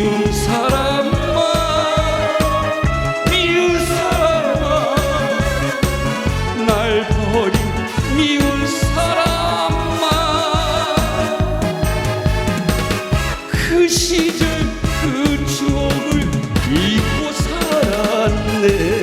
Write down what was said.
미운 사람아 미운 사람아 날 버린 미운 사람아. 그 시절 그 추억을 잊고 살았네.